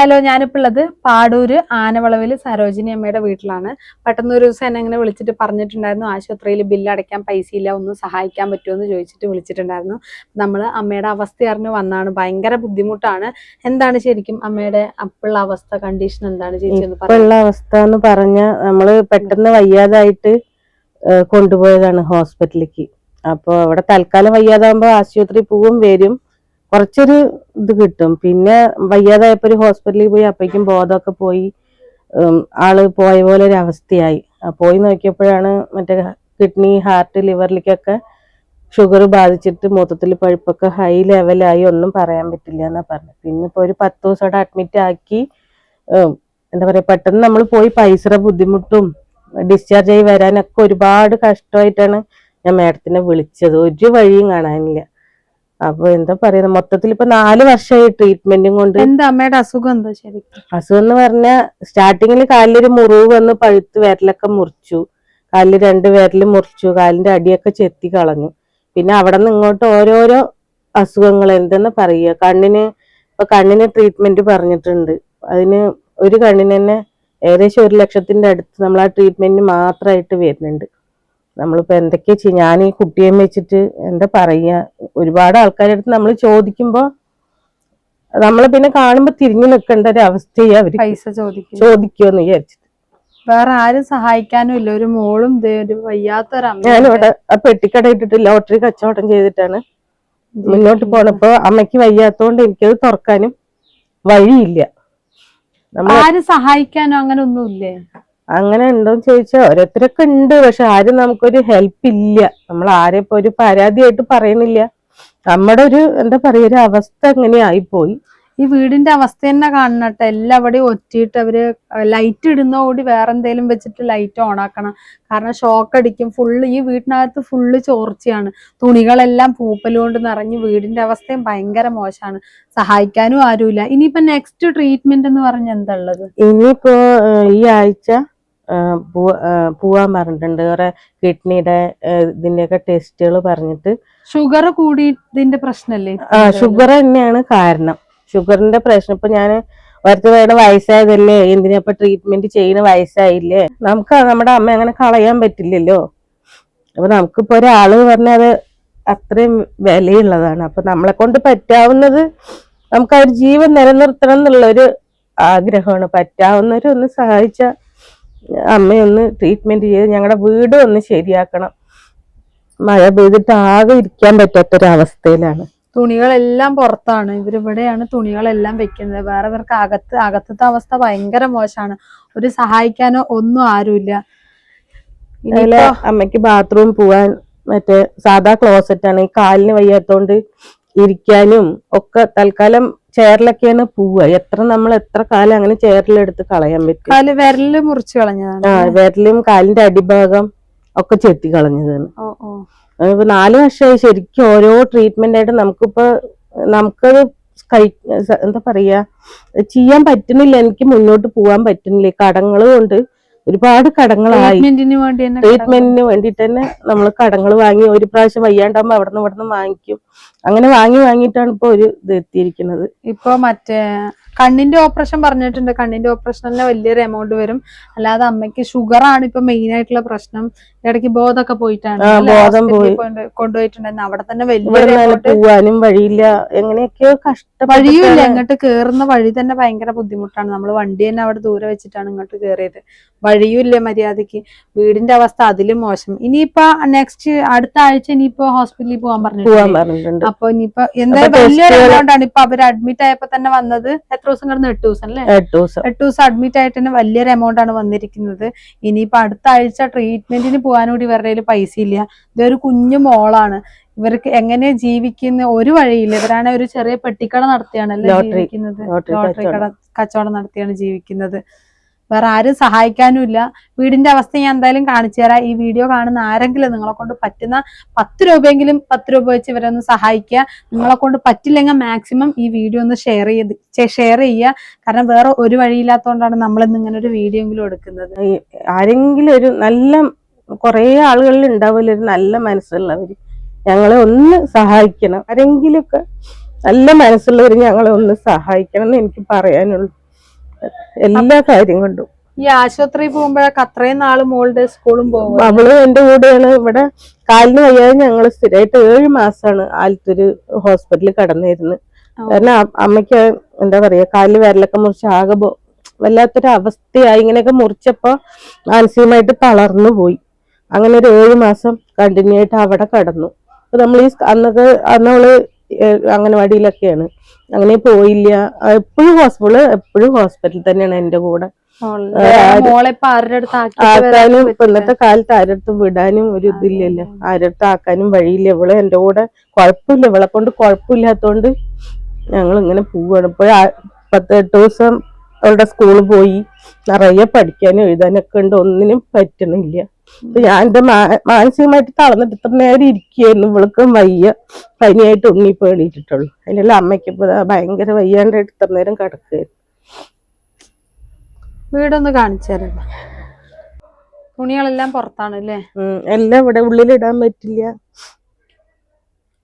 Hello ഞാനിപ്പോൾ ഉള്ളത് പാടൂര് ആനവളവിൽ സരോജിനി അമ്മയുടെ വീട്ടിലാണ്. പെട്ടെന്ന് ഒരു ദിവസം എന്നെ ഇങ്ങനെ വിളിച്ചിട്ട് പറഞ്ഞിട്ടുണ്ടായിരുന്നു ആശുപത്രിയിൽ ബില്ല് അടയ്ക്കാൻ പൈസയില്ല ഒന്നും സഹായിക്കാൻ പറ്റുമോ എന്ന് ചോദിച്ചിട്ട് വിളിച്ചിട്ടുണ്ടായിരുന്നു. നമ്മൾ അമ്മയുടെ അവസ്ഥ അറിഞ്ഞ് വന്നാണ്. ഭയങ്കര ബുദ്ധിമുട്ടാണ്. എന്താണ് ശരിക്കും അമ്മയുടെ അപ്പുള്ള അവസ്ഥ കണ്ടീഷൻ എന്താണ് ചേച്ചി എന്ന് പറയാം? അവസ്ഥ എന്ന് പറഞ്ഞ നമ്മൾ പെട്ടെന്ന് വയ്യാതായിട്ട് കൊണ്ടുപോയതാണ് ഹോസ്പിറ്റലിലേക്ക്. അപ്പൊ അവിടെ തൽക്കാലം വയ്യാതാകുമ്പോ ആശുപത്രി പോവും വരും. കുറച്ചൊരു ഇത് കിട്ടും. പിന്നെ വയ്യാതായപ്പോ ഒരു ഹോസ്പിറ്റലിൽ പോയി അപ്പോഴേക്കും ബോധമൊക്കെ പോയി. ആൾ പോയ പോലെ ഒരു അവസ്ഥയായി. പോയി നോക്കിയപ്പോഴാണ് മറ്റേ കിഡ്നി ഹാർട്ട് ലിവറിലേക്കൊക്കെ ഷുഗർ ബാധിച്ചിട്ട് മൊത്തത്തിൽ പഴുപ്പൊക്കെ ഹൈ ലെവലായി ഒന്നും പറയാൻ പറ്റില്ല എന്നാ പറഞ്ഞത്. പിന്നെ ഇപ്പൊ ഒരു പത്ത് ദിവസം അവിടെ അഡ്മിറ്റ് ആക്കി. എന്താ പറയാ പെട്ടെന്ന് നമ്മൾ പോയി പൈസ ബുദ്ധിമുട്ടും ഡിസ്ചാർജ് ആയി വരാനൊക്കെ ഒരുപാട് കഷ്ടമായിട്ടാണ് ഞാൻ മാഡത്തിനെ വിളിച്ചത്. ഒരു വഴിയും കാണാനില്ല. അപ്പൊ എന്താ പറയുന്നത് മൊത്തത്തിൽ ഇപ്പൊ നാല് വർഷമായി ട്രീറ്റ്മെന്റും കൊണ്ട്. എന്താ അമ്മയുടെ അസുഖം എന്താ ശരിക്കും? അസുഖം എന്ന് പറഞ്ഞാൽ സ്റ്റാർട്ടിങ്ങിൽ കാലിലൊരു മുറിവ് വന്ന് പഴുത്ത് വിരലൊക്കെ മുറിച്ചു. കാലിൽ രണ്ട് വിരൽ മുറിച്ചു. കാലിന്റെ അടിയൊക്കെ ചെത്തി കളഞ്ഞു. പിന്നെ അവിടെ നിന്ന് ഇങ്ങോട്ട് ഓരോരോ അസുഖങ്ങൾ എന്തെന്ന് പറയുക. കണ്ണിന് ഇപ്പൊ കണ്ണിന് ട്രീറ്റ്മെന്റ് പറഞ്ഞിട്ടുണ്ട്. അതിന് ഒരു കണ്ണിന് തന്നെ ഏകദേശം ഒരു ലക്ഷത്തിന്റെ അടുത്ത് നമ്മൾ ആ ട്രീറ്റ്മെന്റിന് മാത്രമായിട്ട് വരുന്നുണ്ട്. നമ്മളിപ്പോ എന്തൊക്കെയാ ചെയ്യും ഞാൻ ഈ കുട്ടിയെ വെച്ചിട്ട് എന്താ പറയുക ഒരുപാട് ആൾക്കാരുടെ അടുത്ത് നമ്മൾ ചോദിക്കുമ്പോൾ നമ്മളെ പിന്നെ കാണുമ്പോൾ തിരിഞ്ഞു നിൽക്കേണ്ട ഒരു അവസ്ഥയെ അവർ പൈസ ചോദിക്കും. ചോദിക്കുമെന്ന് വിചാരിച്ചിട്ട്. വേറെ ആരും സഹായിക്കാനും ഇല്ല. ഒരു മോളും വയ്യാത്തൊരമ്മ ഞാനിവിടെ പെട്ടിക്കട ഇട്ടിട്ട് ലോട്ടറി കച്ചവടം ചെയ്തിട്ടാണ് മുന്നോട്ട് പോണപ്പോ അമ്മയ്ക്ക് വയ്യാത്തോണ്ട് എനിക്കത് തുറക്കാനും വഴിയില്ല. നമ്മൾ ആരും സഹായിക്കാനോ അങ്ങനെ ഒന്നുമില്ലേ അങ്ങനെ ഉണ്ടോന്ന് ചോദിച്ചാൽ ഓരോരുത്തരൊക്കെ ഉണ്ട് പക്ഷെ ആരും നമുക്കൊരു ഹെൽപ്പ് ഇല്ല. നമ്മൾ ആരെ ഇപ്പൊ ഒരു പരാതിയായിട്ട് പറയണില്ല നമ്മുടെ ഒരു എന്താ പറയുക ഒരു അവസ്ഥ അങ്ങനെ ആയിപ്പോയി. ഈ വീടിന്റെ അവസ്ഥ തന്നെ കാണണട്ടെ. എല്ലാവിടെയും ഒറ്റിയിട്ട് അവർ ലൈറ്റ് ഇടുന്ന കൂടി വേറെ എന്തെങ്കിലും വെച്ചിട്ട് ലൈറ്റ് ഓൺ ആക്കണം. കാരണം ഷോക്ക് അടിക്കും. ഫുള്ള് ഈ വീട്ടിനകത്ത് ഫുള്ള് ചോർച്ചയാണ്. തുണികളെല്ലാം പൂപ്പലുകൊണ്ട് നിറഞ്ഞ് വീടിന്റെ അവസ്ഥയും ഭയങ്കര മോശമാണ്. സഹായിക്കാനും ആരുമില്ല. ഇനിയിപ്പോ നെക്സ്റ്റ് ട്രീറ്റ്മെന്റ് എന്ന് പറഞ്ഞ എന്താ ഉള്ളത്? ഇനിയിപ്പോ ഈ ആഴ്ച പോവാൻ പറഞ്ഞിട്ടുണ്ട്. കുറെ കിഡ്നിയുടെ ഇതിന്റെയൊക്കെ ടെസ്റ്റുകൾ പറഞ്ഞിട്ട്. ഷുഗർ കൂടിയതിന്റെ പ്രശ്നല്ലേ? ആ ഷുഗർ തന്നെയാണ് കാരണം. ഷുഗറിന്റെ പ്രശ്നം. ഇപ്പൊ ഞാൻ ഒരുത്ത വേണം വയസ്സായതല്ലേ? എന്തിനാ ഇപ്പൊ ട്രീറ്റ്മെന്റ് ചെയ്യുന്ന വയസ്സായില്ലേ? നമുക്ക് നമ്മുടെ അമ്മ അങ്ങനെ കളയാൻ പറ്റില്ലല്ലോ. അപ്പൊ നമുക്കിപ്പോ ഒരാൾ പറഞ്ഞാൽ അത് അത്രയും വിലയുള്ളതാണ്. അപ്പൊ നമ്മളെ കൊണ്ട് പറ്റാവുന്നത് നമുക്ക് ആ ഒരു ജീവൻ നിലനിർത്തണം എന്നുള്ള ഒരു ആഗ്രഹമാണ്. പറ്റാവുന്നവരൊന്ന് ഒന്ന് സഹായിച്ച അമ്മയൊന്ന് ട്രീറ്റ്മെന്റ് ചെയ്ത് ഞങ്ങളുടെ വീട് ഒന്ന് ശരിയാക്കണം. മഴ പെയ്തിട്ട് ആകെ ഇരിക്കാൻ പറ്റാത്തൊരവസ്ഥയിലാണ്. തുണികളെല്ലാം പുറത്താണ്. ഇവരിവിടെയാണ് തുണികളെല്ലാം വെക്കുന്നത്. വേറെ ഇവർക്ക് അകത്ത് അകത്തത്തെ അവസ്ഥ ഭയങ്കര മോശമാണ്. ഒരു സഹായിക്കാനോ ഒന്നും ആരുമില്ല. അമ്മയ്ക്ക് ബാത്റൂം പോവാൻ മറ്റേ സാധാ ക്ലോസറ്റ് ആണ്. ഈ കാലിന് വയ്യാത്തോണ്ട് ഇരിക്കാനും ഒക്കെ തൽക്കാലം ചെയറിലൊക്കെയാണ് പോവുക. എത്ര നമ്മൾ എത്ര കാലം അങ്ങനെ ചേറിലെടുത്ത് കളയാൻ പറ്റും? കാൽ വിരൽ മുറിച്ച് കളഞ്ഞതാണ് ആ വിരലും കാലിന്റെ അടിഭാഗം ഒക്കെ ചെത്തി കളഞ്ഞതാണ്. ഇപ്പൊ നാല് വർഷമായി ശരിക്കും ഓരോ ട്രീറ്റ്മെന്റ് ആയിട്ട് നമുക്കിപ്പോ നമുക്കത് കൈ എന്താ പറയാ ചെയ്യാൻ പറ്റുന്നില്ല. എനിക്ക് മുന്നോട്ട് പോവാൻ പറ്റുന്നില്ല. കടങ്ങൾ കൊണ്ട് ഒരുപാട് കടങ്ങളായി. ട്രീറ്റ്മെന്റിന് വേണ്ടിട്ട് തന്നെ നമ്മൾ കടങ്ങൾ വാങ്ങി ഒരു പ്രാവശ്യം വയ്യാണ്ടാകുമ്പോ അവിടെ നിന്ന് ഇവിടെ നിന്ന് വാങ്ങിക്കും. അങ്ങനെ വാങ്ങി വാങ്ങിയിട്ടാണ് ഇപ്പൊ ഒരു ഇത് എത്തിയിരിക്കുന്നത്. ഇപ്പൊ മറ്റേ കണ്ണിന്റെ ഓപ്പറേഷൻ പറഞ്ഞിട്ടുണ്ട്. കണ്ണിന്റെ ഓപ്പറേഷൻ തന്നെ വലിയൊരു എമൗണ്ട് വരും. അല്ലാതെ അമ്മയ്ക്ക് ഷുഗർ ആണ് ഇപ്പൊ മെയിൻ ആയിട്ടുള്ള പ്രശ്നം. ഇടയ്ക്ക് ബോധമൊക്കെ പോയിട്ടാണ്. കൊണ്ടുപോയിട്ടുണ്ടായിരുന്നു. അവിടെ തന്നെ വലിയ പോവാനും വഴിയില്ല. എങ്ങനെയൊക്കെയോ കഷ്ടം വഴിയുമില്ല. ഇങ്ങോട്ട് കേറുന്ന വഴി തന്നെ ഭയങ്കര ബുദ്ധിമുട്ടാണ്. നമ്മൾ വണ്ടി തന്നെ അവിടെ ദൂരെ വെച്ചിട്ടാണ് ഇങ്ങോട്ട് കേറിയത്. വഴിയുമില്ല മര്യാദയ്ക്ക് വീടിന്റെ അവസ്ഥ അതിലും മോശം. ഇനിയിപ്പോ നെക്സ്റ്റ് അടുത്ത ആഴ്ച ഇനിയിപ്പോ ഹോസ്പിറ്റലിൽ പോകാൻ പറഞ്ഞു പറഞ്ഞിട്ടുണ്ട്. അപ്പൊ ഇനിയിപ്പോ എന്തായാലും വലിയ വലിയൊരു എമൗണ്ട് ആണ്. ഇപ്പൊ അവർ അഡ്മിറ്റ് ആയപ്പോ തന്നെ വന്നത്. എത്ര ദിവസം കിടന്ന് എട്ട് ദിവസം അല്ലേ? എട്ട് ദിവസം. എട്ട് ദിവസം അഡ്മിറ്റ് ആയിട്ട് തന്നെ വലിയൊരു എമൗണ്ട് ആണ് വന്നിരിക്കുന്നത്. ഇനിയിപ്പോ അടുത്ത ആഴ്ച ട്രീറ്റ്മെന്റിന് പോകാൻ കൂടി ഇവരുടെ കയ്യിൽ പൈസ ഇല്ല. ഇതൊരു കുഞ്ഞു മോളാണ്. ഇവർക്ക് എങ്ങനെ ജീവിക്കുന്ന ഒരു വഴിയില്ല. ഇവരാണ് ഒരു ചെറിയ പെട്ടിക്കട നടത്തിയാണ്. ജീവിക്കുന്നത്? ലോട്ടറി കട. കച്ചവടം നടത്തിയാണ് ജീവിക്കുന്നത്. വേറെ ആരും സഹായിക്കാനും ഇല്ല വീടിന്റെ അവസ്ഥ ഞാൻ എന്തായാലും കാണിച്ചു തരാം. ഈ വീഡിയോ കാണുന്ന ആരെങ്കിലും നിങ്ങളെ കൊണ്ട് പറ്റുന്ന പത്ത് രൂപയെങ്കിലും പത്ത് രൂപ വെച്ച് ഒന്ന് സഹായിക്കുക. നിങ്ങളെ കൊണ്ട് പറ്റില്ലെങ്കിൽ മാക്സിമം ഈ വീഡിയോ ഒന്ന് ഷെയർ ചെയ്ത് ഷെയർ ചെയ്യുക. കാരണം വേറെ ഒരു വഴിയില്ലാത്തതുകൊണ്ടാണ് നമ്മൾ ഇന്ന് ഇങ്ങനെ ഒരു വീഡിയോ എങ്കിലും എടുക്കുന്നത്. ആരെങ്കിലും ഒരു നല്ല കുറേ ആളുകളിൽ ഉണ്ടാവില്ല ഒരു നല്ല മനസ്സുള്ളവര് ഞങ്ങളെ ഒന്ന് സഹായിക്കണം. ആരെങ്കിലുമൊക്കെ നല്ല മനസ്സുള്ളവർ ഞങ്ങളെ ഒന്ന് സഹായിക്കണം എന്ന് എനിക്ക് പറയാനുള്ളൂ. എല്ലാ കാര്യം കൊണ്ടും. ഈ ആശുപത്രി പോകുമ്പോഴൊക്കെ അത്രയും നാൾ മോളുടെ സ്കൂളും പോകും. അവൾ എന്റെ കൂടെയാണ്. ഇവിടെ കാലിന് വയ്യാതെ ഞങ്ങൾ സ്ഥിരമായിട്ട് ഏഴ് മാസമാണ് ആലത്തൂര് ഹോസ്പിറ്റലിൽ കടന്നിരുന്നു. കാരണം അമ്മയ്ക്ക് എന്താ പറയാ കാലിൽ വിരലൊക്കെ മുറിച്ച് ആകെ വല്ലാത്തൊരു അവസ്ഥയായി ഇങ്ങനെയൊക്കെ മുറിച്ചപ്പോ മാനസികമായിട്ട് തളർന്നു പോയി. അങ്ങനെ ഒരു ഏഴ് മാസം കണ്ടിന്യൂ ആയിട്ട് അവിടെ കടന്നു. അപ്പൊ നമ്മൾ ഈ അന്നൊക്കെ അന്നവൾ അംഗനവാടിയിലൊക്കെയാണ് അങ്ങനെ പോയില്ല. എപ്പോഴും ഹോസ്പിറ്റൽ എപ്പോഴും ഹോസ്പിറ്റലിൽ തന്നെയാണ് എന്റെ കൂടെ. ആക്കാനും ഇപ്പൊ. ഇന്നത്തെ കാലത്ത് ആരടുത്തും വിടാനും ഒരു ഇതില്ലല്ലോ. ആരടുത്ത് ആക്കാനും വഴിയില്ല. ഇവൾ എന്റെ കൂടെ കുഴപ്പമില്ല. ഇവളെ കൊണ്ട് കുഴപ്പമില്ലാത്തോണ്ട് ഞങ്ങൾ ഇങ്ങനെ പോവാണ് ഇപ്പൊ പത്ത് എട്ട് ദിവസം അവളുടെ സ്കൂളിൽ പോയി. നിറയെ പഠിക്കാനും എഴുതാനൊക്കെ ഉണ്ട്. ഒന്നിനും പറ്റണില്ല. ഞാൻ എന്റെ മാനസികമായിട്ട് തളർന്നിട്ട് ഇത്ര നേരം ഇരിക്കുകയായിരുന്നു. ഇവൾക്കും വയ്യ. പനിയായിട്ട് ഉണ്ണി എണീറ്റിട്ടുള്ളൂ. അതിനെല്ലാം അമ്മയ്ക്ക് ഇപ്പൊ ഭയങ്കര വയ്യാണ്ടായിട്ട് ഇത്ര നേരം കിടക്കുകയായിരുന്നു. വീടൊന്ന് കാണിച്ചാലോ തുണികളെല്ലാം പുറത്താണ് അല്ലേ? എല്ലാം ഇവിടെ ഉള്ളിലിടാൻ പറ്റില്ല.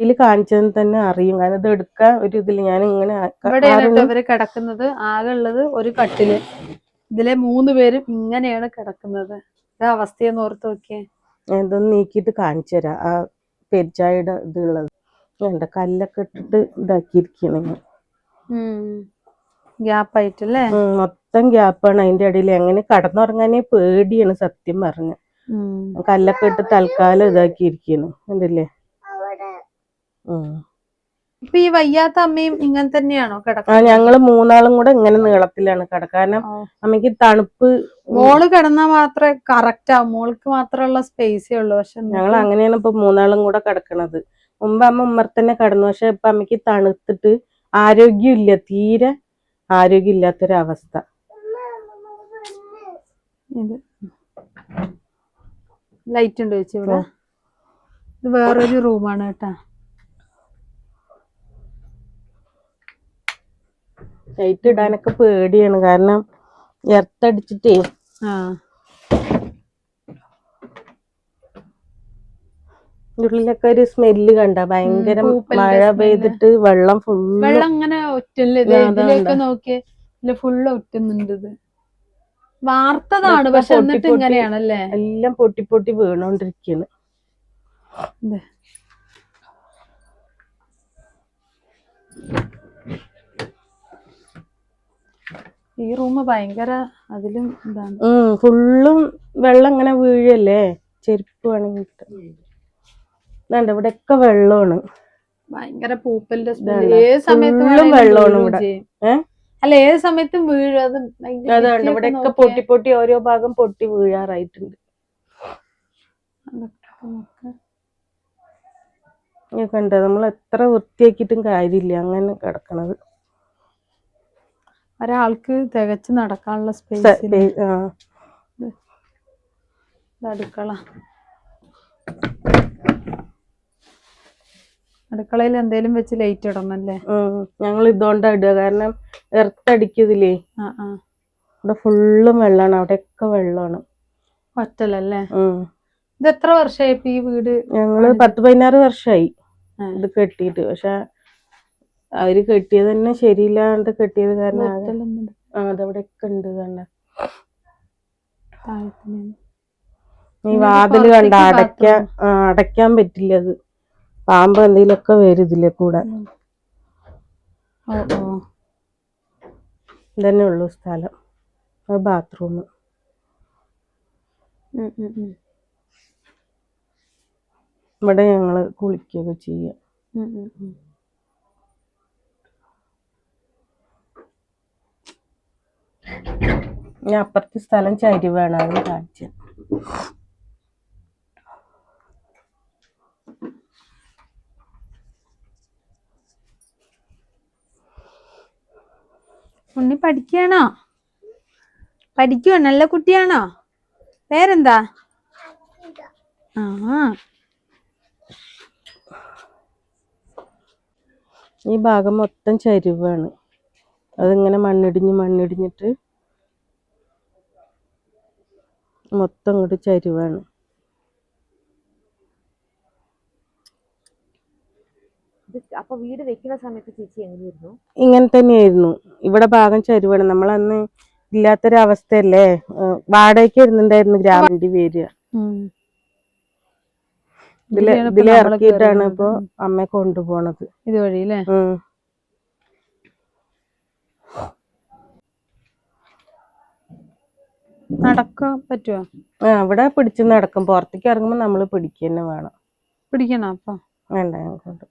ഇതിൽ കാണിച്ചതെന്ന് തന്നെ അറിയും. കാരണം ഇത് എടുക്കാൻ ഒരു ഇതിൽ ഞാൻ ഇങ്ങനെ അവർ ഇവർ കിടക്കുന്നത്? ആകെ ഉള്ളത് ഒരു കട്ടിൽ. ഇതിലെ മൂന്ന് പേരും ഇങ്ങനെയാണ് കിടക്കുന്നത്. അവസ്ഥയെന്ന് ഓർത്ത് നോക്കിയേ. ഞാൻ ഇതൊന്ന് നീക്കിയിട്ട് കാണിച്ചു തരാം. ആ പെരിച്ചായുടെ ഇതുള്ളത്. വേണ്ട കല്ലൊക്കെ ഇട്ടിട്ട് ഇതാക്കിയിരിക്കണ ഗ്യാപ്പ് ആയിട്ടല്ലേ മൊത്തം ഗ്യാപ്പാണ്. അതിന്റെ ഇടയിൽ എങ്ങനെ കടന്നുറങ്ങാനേ പേടിയാണ് സത്യം പറഞ്ഞ. കല്ലൊക്കെ ഇട്ട് തൽക്കാലം ഇതാക്കിയിരിക്കുന്നു ഉം ഇപ്പൊ ഈ വയ്യാത്ത അമ്മയും ഇങ്ങനെ തന്നെയാണോ കിടക്കുക ഞങ്ങൾ മൂന്നാളും കൂടെ ഇങ്ങനെ നീളത്തിലാണ് കിടക്കുക കാരണം. അമ്മയ്ക്ക് തണുപ്പ് മോൾ കിടന്നാ മാത്രമേ കറക്റ്റ് ആവും മോൾക്ക് മാത്രമുള്ള സ്പേസേ ഉള്ളൂ. പക്ഷെ ഞങ്ങൾ അങ്ങനെയാണ് ഇപ്പൊ മൂന്നാളും കൂടെ കിടക്കണത്. മുമ്പ് അമ്മ ഉമ്മർ തന്നെ കിടന്നു. പക്ഷെ ഇപ്പൊ അമ്മയ്ക്ക് തണുത്തിട്ട് ആരോഗ്യമില്ല തീരെ ആരോഗ്യമില്ലാത്തൊരവസ്ഥ. ഇത് ലൈറ്റ് ഉണ്ട് ചേച്ചി ഇവിടെ? ഇത് വേറൊരു റൂമാണ് കേട്ടാ. ലൈറ്റ് ഇടാനൊക്കെ പേടിയാണ്. കാരണം എർത്തടിച്ചിട്ടേ. ഉള്ളിലൊക്കെ ഒരു സ്മെല്ല് കണ്ട. ഭയങ്കര മഴ പെയ്തിട്ട് വെള്ളം ഫുള്ള് വെള്ളം ഇതിലേക്ക് ഉണ്ടാ. നോക്കിയേ ഫുള്ള് ഒറ്റുന്നുണ്ട് വാർത്തതാണ് പക്ഷെ എന്നിട്ട് ഇങ്ങനെയാണല്ലേ? എല്ലാം പൊട്ടി പൊട്ടി വീണോണ്ടിരിക്കാണ് ഈ റൂം ഭയങ്കര അതിലും ഇതാണ്. ഫുള്ളും വെള്ളം ഇങ്ങനെ വീഴല്ലേ? ചെരുപ്പ് വേണമെങ്കിൽ കിട്ടും ഇവിടെ ഒക്കെ വെള്ളമാണ്. ഭയങ്കര പൂപ്പലിന്റെ ഏത് സമയത്തും വെള്ളമാണ് ഇവിടെ. അല്ല ഏത് സമയത്തും വീഴും. അത് അതാണ് ഇവിടെ ഒക്കെ പൊട്ടി പൊട്ടി ഓരോ ഭാഗം പൊട്ടി വീഴാറായിട്ടുണ്ട്. നോക്ക്. നമ്മൾ എത്ര വൃത്തിയാക്കിയിട്ടും കാര്യമില്ല. അങ്ങനെ കിടക്കണത്. ഒരാൾക്ക് തികച്ച് നടക്കാനുള്ള സ്പേസ്. അടുക്കള. അടുക്കളയിൽ എന്തേലും വെച്ച് ലൈറ്റ് ഇടണല്ലേ ഞങ്ങൾ ഇതുകൊണ്ടാ ഇടുക. കാരണം എർത്തടിക്കതില്ലേ ഇവിടെ ഫുള്ളും വെള്ളമാണ്. അവിടെയൊക്കെ വെള്ളമാണ്. പറ്റലല്ലേ ഇത് എത്ര വർഷമായി ഈ വീട് ഞങ്ങൾ പത്ത് പതിനാറ് വർഷമായി ഇത് കെട്ടിയിട്ട്. പക്ഷെ അവർ കെട്ടിയത് തന്നെ ശരിയില്ലാണ്ട് കെട്ടിയത് കാരണം അതവിടെ ഒക്കെ ഉണ്ട് കണ്ട നീ ഈ വാതിൽ കണ്ട അടയ്ക്കാൻ അടയ്ക്കാൻ പറ്റില്ല അത്. പാമ്പ് എന്തെങ്കിലുമൊക്കെ വരും ഇതിലെ കൂടെ. ഇതന്നെ ഉള്ളൂ സ്ഥലം. ബാത്റൂം. ഇവിടെ ഞങ്ങൾ കുളിക്കുകയൊക്കെ ചെയ്യാം. ഞാൻ അപ്പുറത്തെ സ്ഥലം ചരിവാണ് അത് കാണിച്ചത് ഉണ്ണി പഠിക്കുകയാണോ? പഠിക്കുവോ? നല്ല കുട്ടിയാണോ? പേരെന്താ? ആ. ഈ ഭാഗം മൊത്തം ചരിവാണ്. അതിങ്ങനെ മണ്ണിടിഞ്ഞ് മണ്ണിടിഞ്ഞിട്ട് മൊത്തം ഇങ്ങോട്ട് ചരിവാണ് അപ്പൊ വീട് വെക്കുന്ന സമയത്ത് ചേച്ചി എങ്ങനെയായിരുന്നു? ഇങ്ങനെ തന്നെയായിരുന്നു. ഇവിടെ ഭാഗം ചരുവാണ്. നമ്മളന്ന് ഇല്ലാത്തൊരവസ്ഥയല്ലേ? വാടകയ്ക്ക് വരുന്നുണ്ടായിരുന്നു ഗ്രാമിന്റെ പേര്. ഇതിലെ ഇതിലെ ഇറക്കിയിട്ടാണ്. ഇപ്പൊ അമ്മ കൊണ്ടുപോണത്. ഇതുവഴി അല്ലേ നടക്കാൻ പറ്റുമോ ആ ഇവിടെ പിടിച്ച് നടക്കും. പുറത്തേക്ക് ഇറങ്ങുമ്പോ നമ്മൾ പിടിക്കുക തന്നെ വേണം. പിടിക്കണം അപ്പൊ? വേണ്ട ഞങ്ങൾക്കുണ്ട്